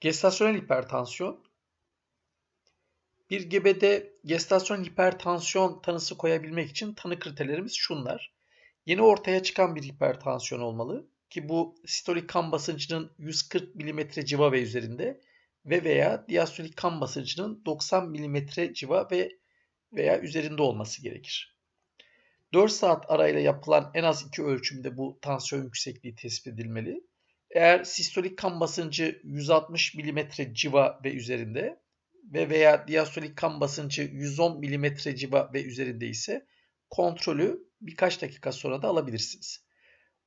Gestasyonel hipertansiyon bir gebede gestasyonel hipertansiyon tanısı koyabilmek için tanı kriterlerimiz şunlar. Yeni ortaya çıkan bir hipertansiyon olmalı ki bu sistolik kan basıncının 140 mm civa ve üzerinde ve veya diastolik kan basıncının 90 mm civa ve veya üzerinde olması gerekir. 4 saat arayla yapılan en az iki ölçümde bu tansiyon yüksekliği tespit edilmeli. Eğer sistolik kan basıncı 160 mm civa ve üzerinde ve veya diastolik kan basıncı 110 mm civa ve üzerinde ise kontrolü birkaç dakika sonra da alabilirsiniz.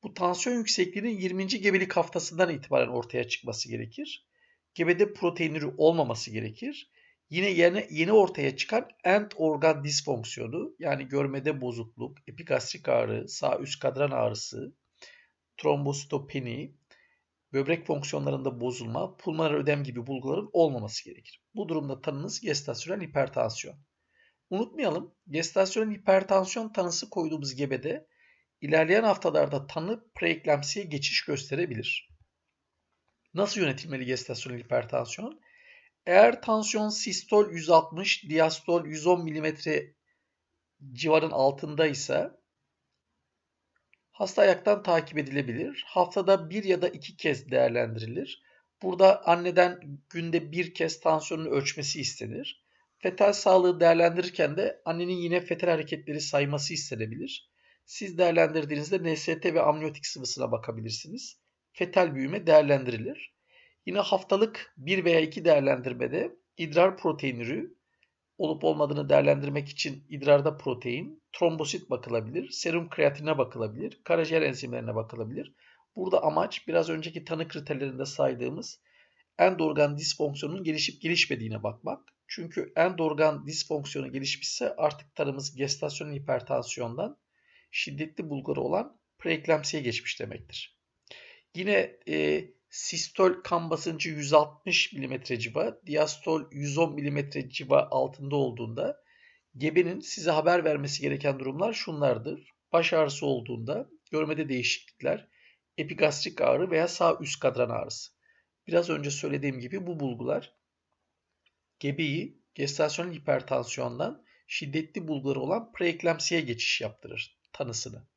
Bu tansiyon yüksekliğinin 20. gebelik haftasından itibaren ortaya çıkması gerekir. Gebede proteinürü olmaması gerekir. Yine yeni, yeni ortaya çıkan end organ disfonksiyonu yani görmede bozukluk, epigastrik ağrı, sağ üst kadran ağrısı, trombositopeni, böbrek fonksiyonlarında bozulma, pulmoner ödem gibi bulguların olmaması gerekir. Bu durumda tanınız gestasyonel hipertansiyon. Unutmayalım, gestasyonel hipertansiyon tanısı koyduğumuz gebede ilerleyen haftalarda tanı preeklemsiye geçiş gösterebilir. Nasıl yönetilmeli gestasyonel hipertansiyon? Eğer tansiyon sistol 160, diastol 110 mm civarın altındaysa hasta ayaktan takip edilebilir. Haftada bir ya da iki kez değerlendirilir. Burada anneden günde bir kez tansiyonunu ölçmesi istenir. Fetal sağlığı değerlendirirken de annenin yine fetal hareketleri sayması istenebilir. Siz değerlendirdiğinizde NST ve amniyotik sıvısına bakabilirsiniz. Fetal büyüme değerlendirilir. Yine haftalık bir veya iki değerlendirmede idrar proteinürü olup olmadığını değerlendirmek için idrarda protein, trombosit bakılabilir, serum kreatinine bakılabilir, karaciğer enzimlerine bakılabilir. Burada amaç biraz önceki tanı kriterlerinde saydığımız endorgan disfonksiyonun gelişip gelişmediğine bakmak. Çünkü endorgan disfonksiyonu gelişmişse artık tanımız gestasyonel hipertansiyondan şiddetli bulguları olan preeklemsiye geçmiş demektir. Yine e, sistol kan basıncı 160 mm civa, diastol 110 mm civa altında olduğunda gebenin size haber vermesi gereken durumlar şunlardır. Baş ağrısı olduğunda, görmede değişiklikler, epigastrik ağrı veya sağ üst kadran ağrısı. Biraz önce söylediğim gibi bu bulgular gebeyi gestasyonel hipertansiyondan şiddetli bulguları olan preeklemsiye geçiş yaptırır tanısını.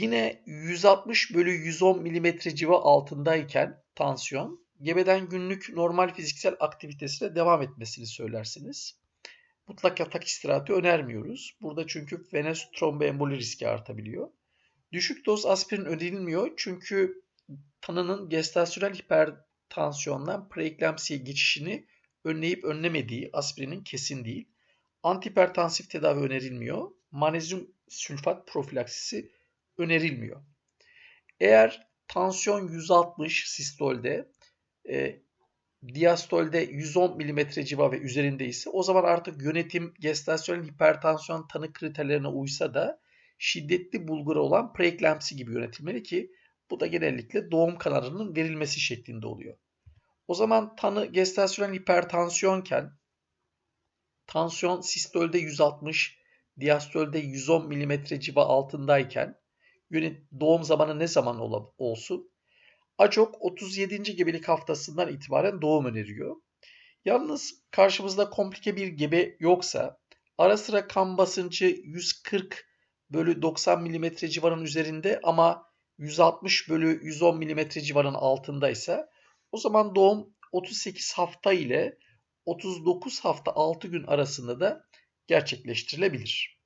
Yine 160 bölü 110 mm civa altındayken tansiyon gebeden günlük normal fiziksel aktivitesine devam etmesini söylersiniz. Mutlak yatak istirahati önermiyoruz. Burada çünkü venöz tromboemboli riski artabiliyor. Düşük doz aspirin önerilmiyor çünkü tanının gestasyonel hipertansiyondan preeklemsiye geçişini önleyip önlemediği aspirinin kesin değil. Antihipertansif tedavi önerilmiyor. Manezyum sülfat profilaksisi önerilmiyor. Eğer tansiyon 160 sistolde, e, diastolde 110 mm civa ve üzerinde ise o zaman artık yönetim gestasyonel hipertansiyon tanı kriterlerine uysa da şiddetli bulguru olan preeklemsi gibi yönetilmeli ki bu da genellikle doğum kanarının verilmesi şeklinde oluyor. O zaman tanı gestasyonel hipertansiyonken tansiyon sistolde 160, diastolde 110 mm civa altındayken doğum zamanı ne zaman olsun? ACOK 37. gebelik haftasından itibaren doğum öneriyor. Yalnız karşımızda komplike bir gebe yoksa ara sıra kan basıncı 140 bölü 90 mm civarın üzerinde ama 160 bölü 110 mm civarın altındaysa o zaman doğum 38 hafta ile 39 hafta 6 gün arasında da gerçekleştirilebilir.